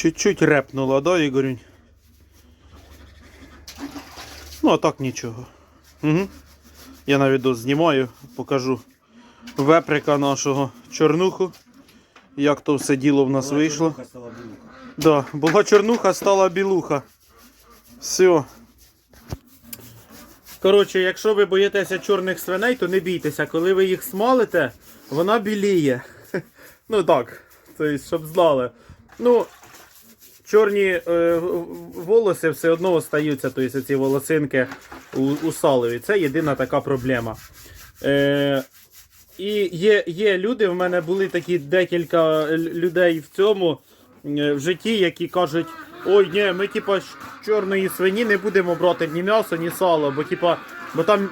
Чуть-чуть репнуло, да, Ігорюнь? Ну, а так нічого. Угу. Я на відео знімаю, покажу веприка нашого чорнуху. Як то все діло в нас була вийшло. чорнуха, стала. Да, була чорнуха, стала білуха. Все. Коротше, якщо ви боїтеся чорних свиней, то не бійтеся. Коли ви їх смалите, вона біліє. Ну так, тобто, щоб знали. Ну, чорні е, волоси все одно остаються, тобто ці волосинки у, у салові. Це єдина така проблема. Е, і є, є люди, в мене були такі декілька людей в цьому е, в житті, які кажуть: ой, ні, ми типа чорної свині не будемо брати ні м'ясо, ні сало, бо типа, бо там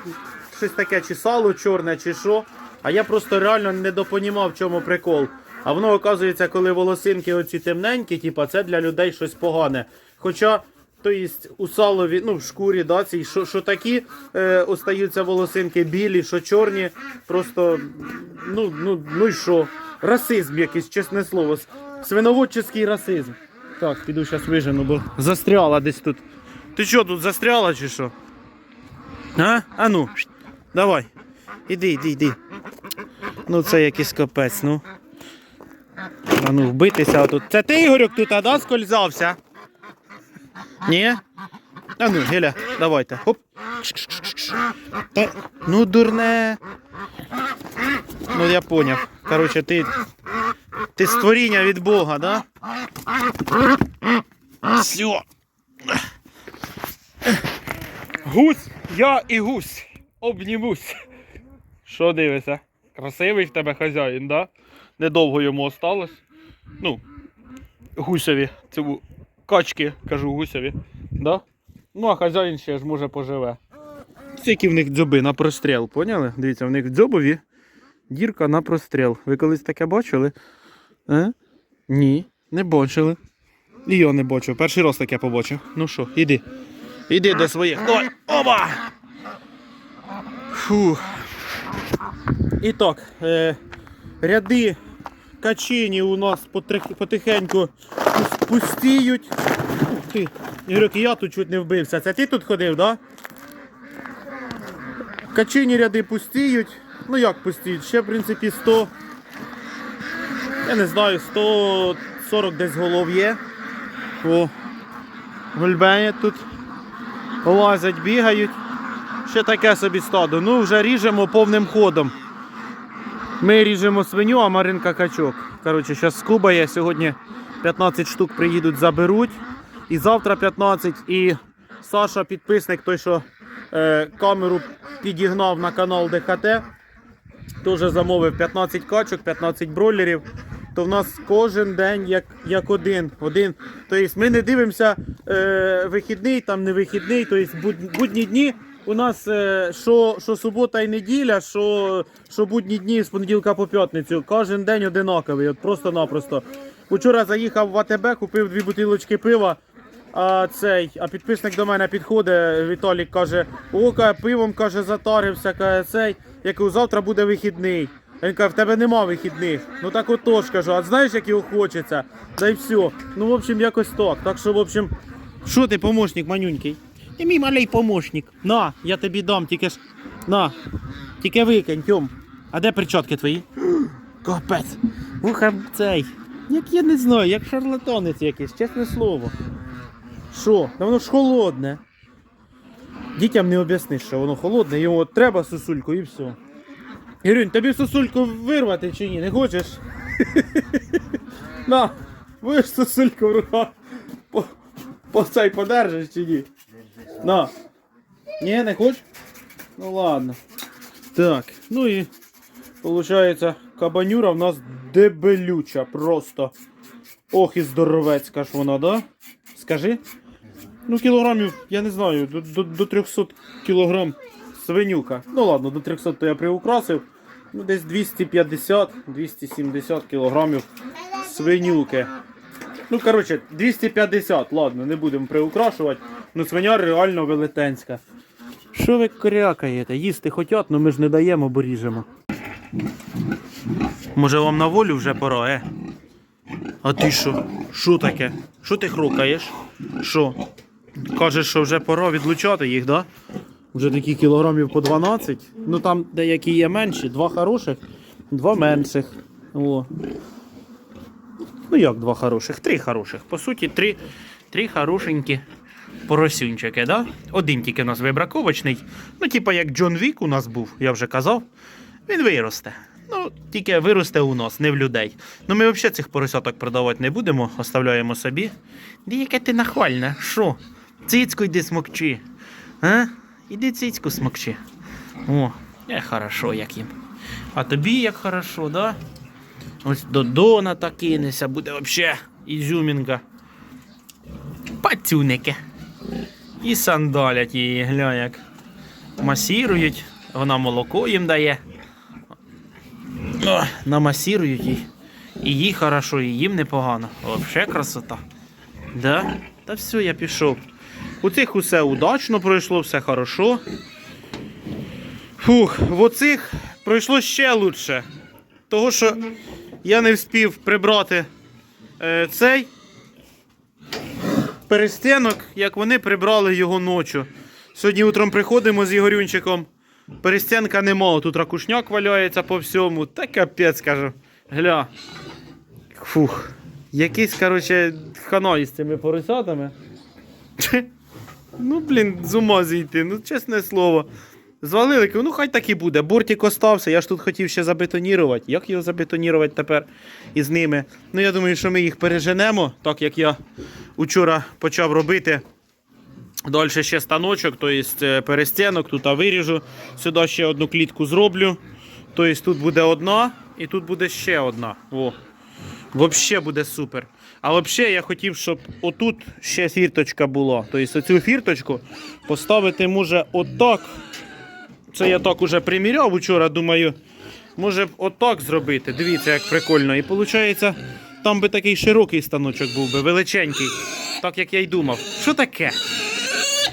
щось таке, чи сало чорне, чи що. А я просто реально недопонімав, в чому прикол. А воно оказується, коли волосинки оці темненькі, типа, це для людей щось погане. Хоча. То есть у салові, ну в шкурі, да, цій, що, що такі е, остаються волосинки білі, що чорні, просто ну, ну, ну і що? Расизм якийсь, чесне слово. Свиноводчий расизм. Так, піду зараз вижену, бо застряла десь тут. Ти що тут застряла чи що? А? А ну, давай. Іди, іди, іди. Ну це якийсь капець, ну. А ну, вбитися тут. Це ти, Ігорюк, тут, а да, скользався? Ні? А ну, Геля, давайте. Хоп. Та, ну, дурне. Ну, я поняв. Короче, ти. Ти створіння від Бога, да? Все. Гусь, я і гусь. Обнімусь. Що дивишся? Красивий в тебе хазяїн, да? Недовго йому осталось. Ну, гусеві. Цю качки, кажу гусеві. Да? Ну, а хазяїн ще ж може поживе. Які в них дзьоби на простріл, поняли? Дивіться, в них дзьобові дірка на простріл. Ви колись таке бачили? Е? Ні, не бачили. І я не бачив. Перший раз таке побачив. Ну що, іди. Іди до своїх. Ой, оба! Фу. І так, е, ряди качині у нас потихеньку пус- пустіють. Ух ти. Ігорьок, я тут чуть не вбився. Це ти тут ходив, так? Да? Качині ряди пустіють. Ну як пустіють? Ще, в принципі, 100. Я не знаю, 140 десь голов є. О, гульбені тут лазять, бігають. Ще таке собі стадо. Ну, вже ріжемо повним ходом. Ми ріжемо свиню, а Маринка качок. Коротше, зараз скубає. Сьогодні 15 штук приїдуть, заберуть. І завтра 15. І Саша, підписник, той, що е, камеру підігнав на канал ДХТ, теж замовив 15 качок, 15 бройлерів. То в нас кожен день як, як один. один. Тобто ми не дивимося е, вихідний, там не вихідний. Тобто буд- будні дні у нас е, що, що субота і неділя, що, що будні дні з понеділка по п'ятницю. Кожен день одинаковий, от просто-напросто. Вчора заїхав в АТБ, купив дві бутилочки пива. А цей, а підписник до мене підходить, Віталік каже, о, каже, пивом каже, затарився, каже, цей, кажу, завтра буде вихідний. Він каже, в тебе нема вихідних. Ну так отож кажу, а знаєш, як його хочеться? Да й все. Ну, в общем, якось так. Так що, в общем, що ти, помощник манюнький? Ти мій малий помощник. На, я тобі дам, тільки ж. На, тільки викинь, тьом. А де перчатки твої? Капець. Вуха цей. Як я не знаю, як шарлатанець якийсь, чесне слово. Що? Та воно ж холодне. Дітям не об'ясниш, що воно холодне, йому от треба сосульку і все. Ірюнь, тобі сосульку вирвати чи ні? Не хочеш? На, будеш сосульку в руках. По, по цей подержиш чи ні? На. Ні, не хочеш? Ну ладно. Так, ну і виходить, кабанюра в нас дебелюча просто. Ох і здоровецька ж вона, да? Скажи? Ну, кілограмів, я не знаю, до, до, до 300 кілограм свинюка. Ну ладно, до 300 то я приукрасив. Ну, десь 250-270 кілограмів свинюки. Ну, коротше, 250, ладно, не будемо приукрашувати. Ну, свиня реально велетенська. Що ви корякаєте? Їсти хотять, але ми ж не даємо, бо ріжемо. Може вам на волю вже пора, е? А ти що? Що таке? Що ти хрукаєш? Що? Кажеш, що вже пора відлучати їх, да? Вже такі кілограмів по 12. Ну там деякі є менші, два хороших, два менших. О. Ну як два хороших? Три хороших. По суті, три, три хорошенькі поросюнчики, да? Один тільки у нас вибраковочний. Ну, типа як Джон Вік у нас був, я вже казав. Він виросте. Ну, тільки виросте у нас, не в людей. Ну ми взагалі цих поросяток продавати не будемо, оставляємо собі. Де яке ти нахвальне? Що? Цицьку йди смокчи. А? Іди цицьку смокчи. О, е, хорошо як їм. А тобі як хорошо, да? Ось до Дона так кинеся, буде вообще ізюмінка. Пацюники. І сандалять її, гля як. Масірують, вона молоко їм дає. Намасірують їй. І їй хорошо, і їм непогано. Вообще красота. Да? Та все, я пішов. У цих усе удачно пройшло, все хорошо. Фух, в оцих пройшло ще лучше. Того, що я не встиг прибрати е, цей перестінок, як вони прибрали його ночі. Сьогодні утром приходимо з Ігорюнчиком. Перестянка нема, тут ракушняк валяється по всьому. Та капець кажу. Гля. Фух. Якийсь, короче, хана із цими поросятами. Ну, блін, з ума зійти, ну чесне слово. Звалили, ну хай так і буде. Бортик остався, я ж тут хотів ще забетонірувати. Як його забетонірувати тепер із ними? Ну, я думаю, що ми їх переженемо, так як я учора почав робити. Далі ще станочок, тобто перестінок, тут виріжу. Сюди ще одну клітку зроблю. Тобто тут буде одна і тут буде ще одна. О. Взагалі буде супер. А взагалі я хотів, щоб отут ще фірточка була. Тобто оцю фірточку поставити може отак. Це я так уже приміряв вчора, думаю, може б отак зробити. Дивіться, як прикольно. І виходить, там би такий широкий станочок був би, величенький. Так як я й думав. Що таке?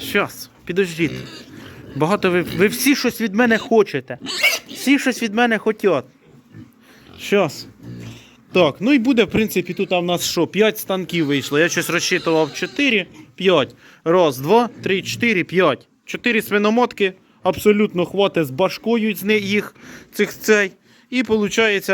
Щас, підождіть. Багато ви. Ви всі щось від мене хочете. Всі щось від мене хотять. Щас. Так, ну і буде, в принципі, тут в нас що? 5 станків вийшло. Я щось розчитував 4, 5. Раз, два, три, чотири, п'ять. Чотири свиномотки абсолютно хватить з башкою з їх цих цей. І виходить,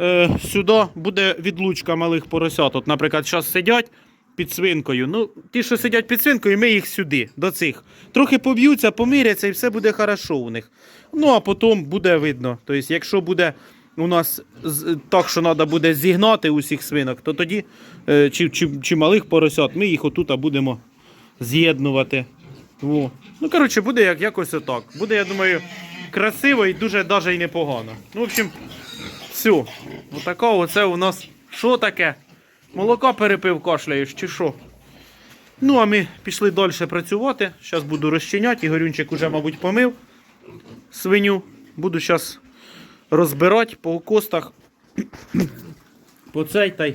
е, сюди буде відлучка малих поросят. От, наприклад, зараз сидять під свинкою. Ну, ті, що сидять під свинкою, ми їх сюди, до цих. Трохи поб'ються, помиряться і все буде хорошо у них. Ну, а потім буде видно. Тобто, якщо буде у нас так, що треба буде зігнати усіх свинок, то тоді е, чи, чи, чи малих поросят, ми їх отут будемо з'єднувати. Во. Ну, коротше, буде як, якось отак. Буде, я думаю, красиво і дуже даже й непогано. Ну, в общем, все. Отака оце у нас. Що таке? Молока перепив, кашляєш, чи що? Ну, а ми пішли далі працювати. Зараз буду розчиняти. Ігорюнчик уже, мабуть, помив свиню. Буду зараз розбирати по костах. по цей та.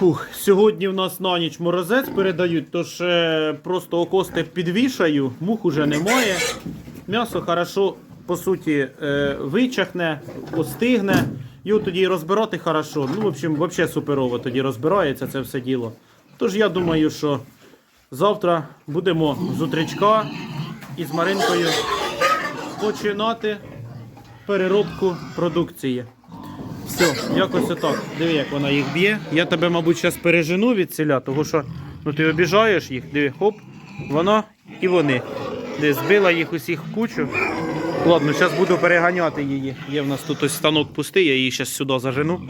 Фух, сьогодні в нас на ніч морозець передають, тож е, просто окости підвішаю, мух уже немає. М'ясо хорошо, по суті, е, вичахне, остигне. Його тоді розбирати хорошо. Ну, в общем, взагалі суперово тоді розбирається це все діло. Тож я думаю, що завтра будемо з утречка із Маринкою починати переробку продукції. Все, якось отак. Диви, як вона їх б'є. Я тебе, мабуть, зараз пережену від селя, тому що ну, ти обіжаєш їх, диви, хоп, вона і вони. Де збила їх усіх в кучу. Ладно, зараз буду переганяти її. Є в нас тут ось станок пустий, я її зараз сюди зажену.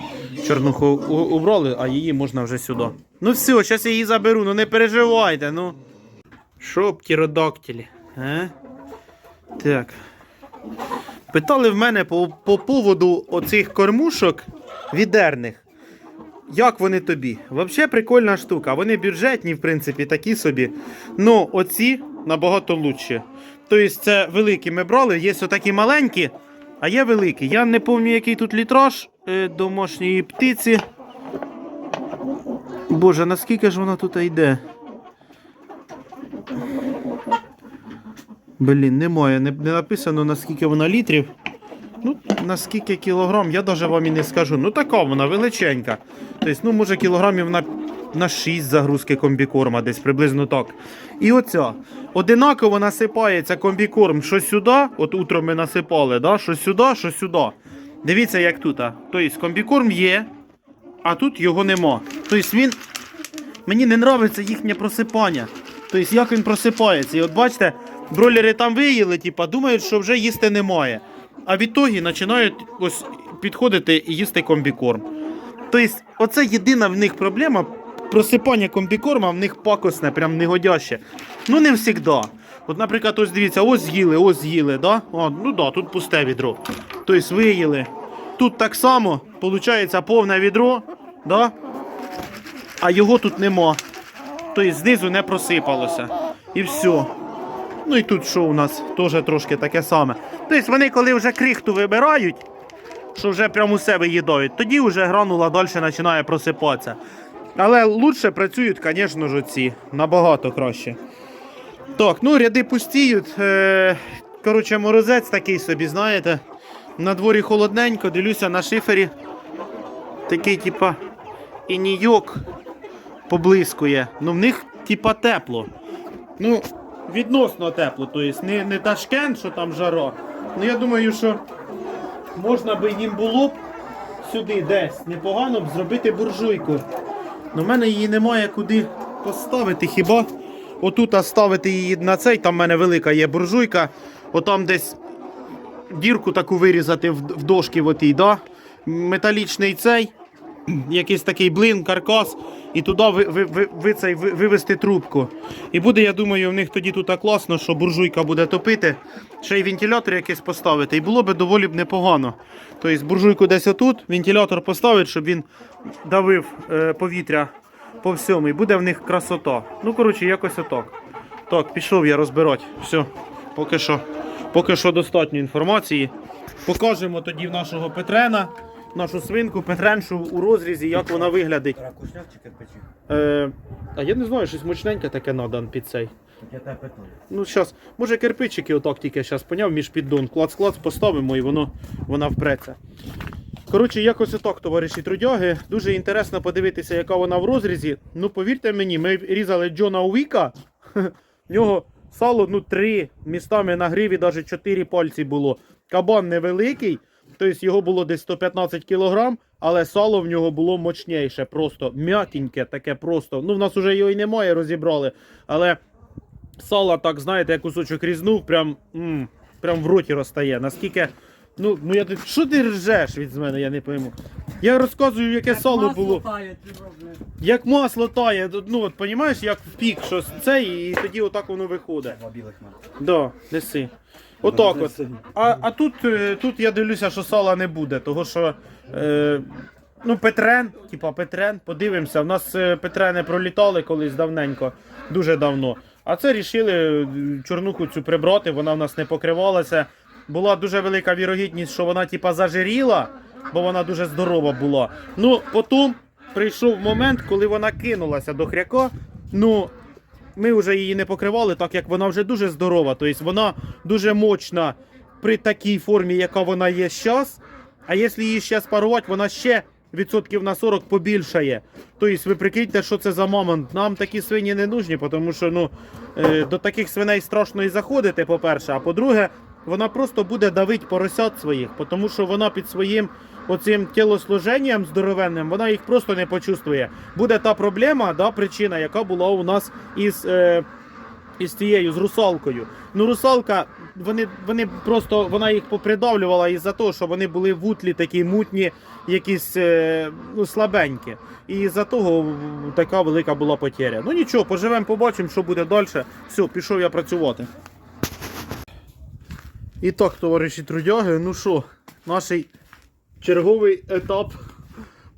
Чорнуху убрали, а її можна вже сюди. Ну все, зараз я її заберу, ну не переживайте, ну. Що, птеродактилі? А? Так. Питали в мене по, по поводу оцих кормушок відерних. Як вони тобі? Взагалі прикольна штука. Вони бюджетні, в принципі, такі собі. Ну, оці набагато лучші. Тобто це великі ми брали, є отакі маленькі, а є великі. Я не пам'ятаю, який тут літраж е, домашньої птиці. Боже, наскільки ж вона тут йде? Блін, немає, не, не написано наскільки вона літрів. Ну, наскільки кілограм, я навіть вам і не скажу. Ну така вона величенька. Тобто, ну, може, кілограмів на, на 6 загрузки комбікорма, десь приблизно так. І оця. Одинаково насипається комбікорм, що сюди, от утром ми насипали, да? що сюди, що сюди. Дивіться, як тут. Тобто комбікорм є, а тут його нема. Тобто він. Мені не подобається їхнє просипання. Тобто, як він просипається. І от бачите, бройлери там виїли, типа, думають, що вже їсти немає. А відтоді починають ось підходити і їсти комбікорм. Тобто, оце єдина в них проблема. Просипання комбікорма в них пакосне, прям негодяще. Ну, не завжди. От, наприклад, ось дивіться, ось з'їли, ось з'їли, да? О, ну да, тут пусте відро. Тобто виїли. Тут так само, виходить, повне відро, да? а його тут нема. Тобто знизу не просипалося. І все. Ну і тут що у нас теж трошки таке саме. Тобто вони, коли вже крихту вибирають, що вже прямо у себе їдають, тоді вже гранула далі починає просипатися. Але лучше працюють, звісно ж, ці. Набагато краще. Так, ну ряди пустіють. Е, коротше, морозець такий собі, знаєте. На дворі холодненько, дивлюся на шифері. Такий, типа, інійок поблискує. Ну, в них, типа, тепло. Ну, відносно тепло, тобто не, не Ташкент, що там жара. Ну я думаю, що можна би їм було б сюди десь непогано б зробити буржуйку. Ну в мене її немає куди поставити. Хіба отут ставити її на цей, там в мене велика є буржуйка, отам десь дірку таку вирізати в, в дошки в отій, да? металічний цей якийсь такий блин, каркас, і туди ви, ви, ви, ви цей, ви, вивести трубку. І буде, я думаю, в них тоді тут класно, що буржуйка буде топити, ще й вентилятор якийсь поставити. І було б доволі б непогано. Тобто буржуйку десь отут, вентилятор поставить, щоб він давив е, повітря по всьому. І буде в них красота. Ну, коротше, якось отак. Так, пішов я розбирати. Все, поки що, поки що достатньо інформації. Покажемо тоді в нашого Петрена, нашу свинку Петреншу у розрізі, як вона виглядить. Ракушняк чи кирпичі? Е, а я не знаю, щось мощненьке таке надо під цей. Я тебе питаю. Ну, зараз, може кирпичики отак тільки зараз поняв між піддон. Клац-клац поставимо і воно, вона впреться. Коротше, якось отак, товариші трудяги. Дуже інтересно подивитися, яка вона в розрізі. Ну, повірте мені, ми різали Джона Уіка. В нього сало ну, три містами на гриві, навіть 4 пальці було. Кабан невеликий, тобто його було десь 115 кг, але сало в нього було мощніше, просто м'якеньке, таке просто. Ну, в нас вже його і немає, розібрали. Але сало, так, знаєте, як кусочок різнув, прям, м, прям в роті розтає. Наскільки. Ну, ну я що ти ржеш від мене, я не пойму. Я розказую, яке сало було. Як масло тає, ну от розумієш, як в пік щось це, і тоді отак воно виходить. Два білих. Да, неси. Отак от. А, а тут, е, тут я дивлюся, що сала не буде, того що. Е, ну, Петрен, типа Петрен, подивимося. У нас е, Петрени пролітали колись давненько, дуже давно. А це рішили е, чорнуху цю прибрати, вона в нас не покривалася. Була дуже велика вірогідність, що вона типа зажиріла, бо вона дуже здорова була. Ну, потім прийшов момент, коли вона кинулася до хряка. Ну, ми вже її не покривали, так як вона вже дуже здорова. Тобто вона дуже мощна при такій формі, яка вона є зараз. А якщо її ще спарувати, вона ще відсотків на 40 побільшає. Тобто ви прикиньте, що це за мамонт. Нам такі свині не нужні, тому що ну, е, до таких свиней страшно і заходити, по-перше. А по-друге, вона просто буде давити поросят своїх, тому що вона під своїм оцим тілосложенням здоровенним, вона їх просто не почувствує. Буде та проблема, да, причина, яка була у нас із. Е, із тією, з русалкою. Ну, русалка, вони, вони просто вона їх попридавлювала із-за того, що вони були вутлі, такі мутні, якісь е, ну, слабенькі. І з-за того така велика була потеря. Ну нічого, поживемо, побачимо, що буде далі. Все, пішов я працювати. І так, товариші трудяги, ну що, наш черговий етап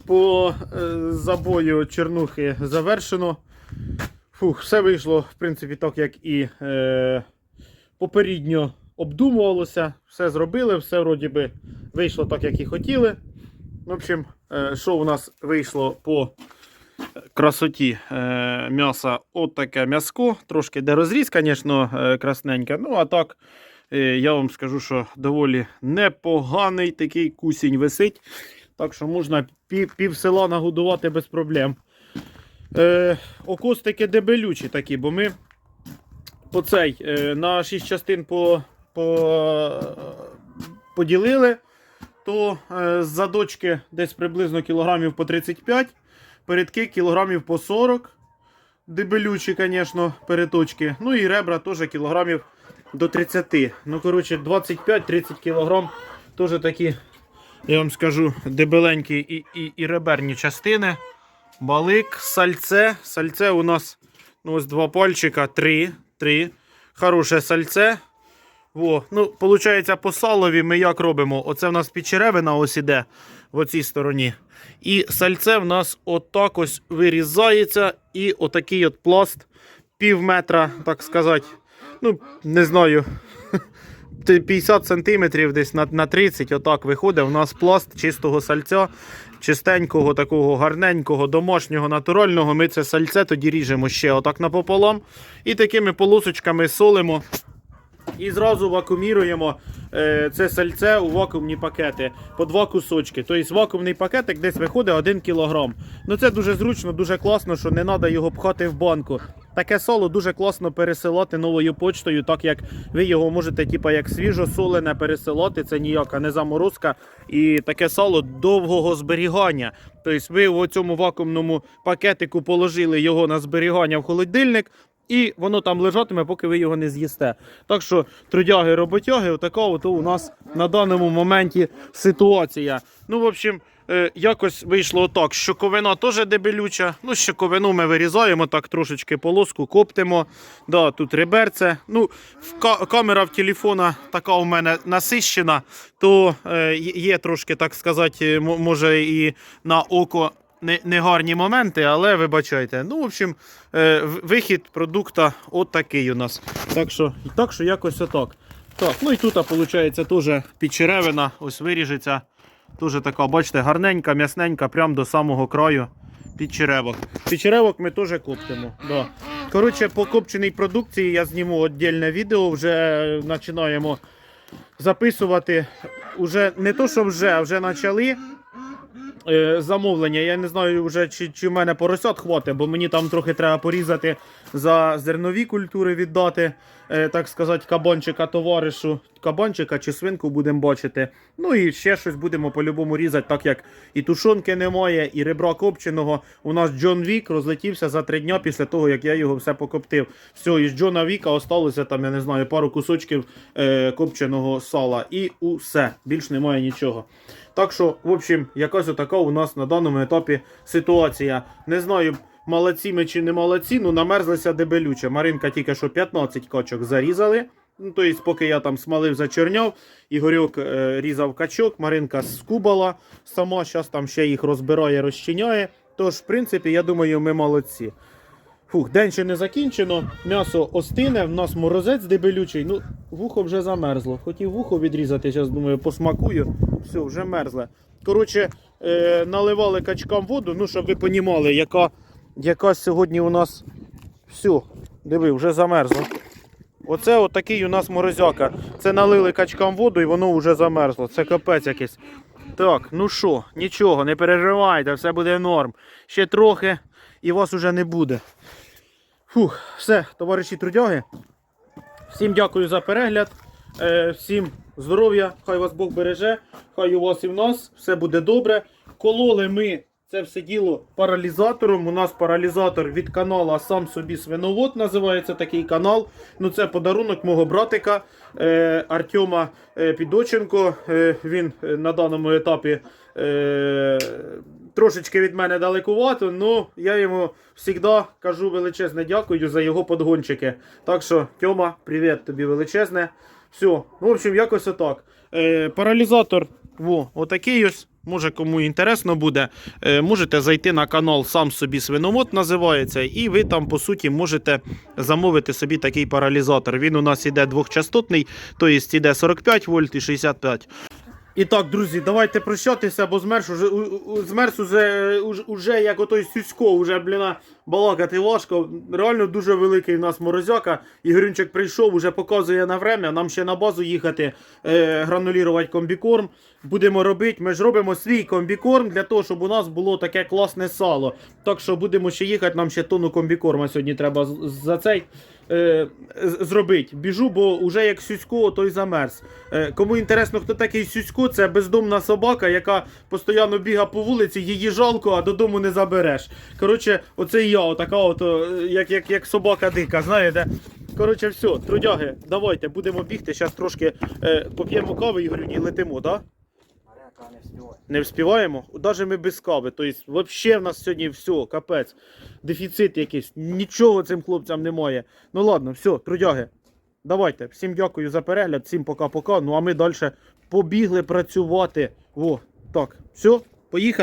по е, забою чернухи завершено. Фух, все вийшло, в принципі, так, як і е, попередньо обдумувалося, все зробили, все вроді би вийшло так, як і хотіли. В общем, е, що у нас вийшло по красоті е, м'яса? От таке м'яско. Трошки де розріз, звісно, е, красненьке. Ну, а так, я вам скажу, що доволі непоганий такий кусінь висить. Так що можна пів, пів села нагодувати без проблем. Е, окостики дебелючі такі, бо ми по цей е, на 6 частин по, по, поділили, то е, з задочки десь приблизно кілограмів по 35, передки кілограмів по 40. Дебелючі, звісно, переточки. Ну і ребра теж кілограмів до 30. Ну, коротше, 25-30 кілограм теж такі, я вам скажу, дебеленькі і, і, і реберні частини. Балик, сальце. Сальце у нас ну, ось два пальчика, три. три. Хороше сальце. Во. Ну, Получається, по салові ми як робимо? Оце в нас підчеревина ось іде в оцій стороні. І сальце в нас отак ось вирізається. І отакий от пласт пів метра, так сказати. Ну, не знаю. 50 сантиметрів десь на, на 30, отак виходить. У нас пласт чистого сальця, чистенького, такого гарненького, домашнього, натурального. Ми це сальце тоді ріжемо ще отак напополам. І такими полосочками солимо. І зразу вакууміруємо е, це сальце у вакуумні пакети по два кусочки. Тобто вакуумний пакетик десь виходить 1 кг. Ну це дуже зручно, дуже класно, що не треба його пхати в банку. Таке соло дуже класно пересилати новою почтою, так як ви його можете, типа, як свіжо солене пересилати, це ніяка не заморозка. І таке сало довгого зберігання. Тобто ви в цьому вакуумному пакетику положили його на зберігання в холодильник. І воно там лежатиме, поки ви його не з'їсте. Так що, трудяги, роботяги, отака от у нас на даному моменті ситуація. Ну, в общем, якось вийшло отак. Щоковина теж дебелюча. Ну, щоковину ми вирізаємо, так трошечки полоску коптимо. Да, тут реберце. Ну, камера в телефона така у мене насищена, то е, є трошки, так сказати, м- може і на око не, не моменти, але вибачайте. Ну, в общем, е, вихід продукта от такий у нас. Так що, так що якось отак. Так, ну і тут, виходить, теж підчеревина, ось виріжеться. Теж така, бачите, гарненька, м'ясненька, прямо до самого краю під черевок. Під черевок ми теж коптимо. Да. Коротше, по копченій продукції я зніму віддільне відео, вже починаємо записувати. Уже не то, що вже, а вже почали замовлення. Я не знаю, вже чи, чи в мене поросят хватить, бо мені там трохи треба порізати за зернові культури віддати, е, так сказати, кабанчика товаришу. Кабанчика чи свинку будемо бачити. Ну і ще щось будемо по-любому різати, так як і тушонки немає, і ребра копченого. У нас Джон Вік розлетівся за три дня після того, як я його все покоптив. Все, із Джона Віка осталося там, я не знаю, пару кусочків е, копченого сала. І усе. Більш немає нічого. Так що, в общем, якась отака у нас на даному етапі ситуація. Не знаю, молодці ми чи не молодці, ну намерзлися дебелюче. Маринка тільки що 15 качок зарізали. Ну, тобто, поки я там смалив зачерняв, Ігорьок е, різав качок, Маринка скубала сама, зараз там ще їх розбирає, розчиняє. Тож, в принципі, я думаю, ми молодці. Фух, день ще не закінчено. М'ясо остине, в нас морозець дебелючий. Ну, вухо вже замерзло. Хотів вухо відрізати, зараз думаю, посмакую. Все, вже мерзле. Коротше, е, наливали качкам воду, ну, щоб ви понімали, яка, яка сьогодні у нас. Все, диви, вже замерзло. Оце отакий у нас морозяка. Це налили качкам воду і воно вже замерзло. Це капець якийсь. Так, ну що, нічого, не переживайте, все буде норм. Ще трохи і вас уже не буде. Фух, все, товариші трудяги. Всім дякую за перегляд. Е, всім здоров'я, хай вас Бог береже, хай у вас і в нас все буде добре. Кололи ми це все діло паралізатором. У нас паралізатор від каналу Сам собі свиновод називається такий канал. Ну це подарунок мого братика е, Артема е, Підоченко. Е, він е, на даному етапі е, трошечки від мене далекувато, але я йому завжди кажу величезне дякую за його подгончики. Так що, Тьома, привіт тобі величезне. Все, в общем, якось отак. Е, паралізатор, во, отакий ось. Може, кому інтересно буде, е, можете зайти на канал Сам собі свиномот називається, і ви там, по суті, можете замовити собі такий паралізатор. Він у нас іде двохчастотний, тобто іде 45 вольт і 65. І так, друзі, давайте прощатися, бо змерз уже, у- у- змерз уже, уже, уже як отой Сюсько, уже, бліна, балакати важко. Реально дуже великий в нас морозяка. Ігорюнчик прийшов, уже показує на время. Нам ще на базу їхати, е, гранулірувати комбікорм. Будемо робити. Ми ж робимо свій комбікорм для того, щоб у нас було таке класне сало. Так що будемо ще їхати, нам ще тонну комбікорма сьогодні треба за цей е, зробити. Біжу, бо вже як Сюсько, той замерз. Е, кому інтересно, хто такий Сюсько, це бездомна собака, яка постійно бігає по вулиці, її жалко, а додому не забереш. Коротше, оце я, отака, от, е, як, як, як собака дика, знаєте. Коротше, все, трудяги, давайте, будемо бігти. Зараз трошки е, поп'ємо кави, Ігорю, і летимо, так? Да? Не вспіваємо? Даже ми без кави. Тобто, взагалі в нас сьогодні все, капець. Дефіцит якийсь. Нічого цим хлопцям немає. Ну ладно, все, трудяги. Давайте. Всім дякую за перегляд, всім пока-пока. Ну а ми далі побігли працювати. Во, так, все, поїхали.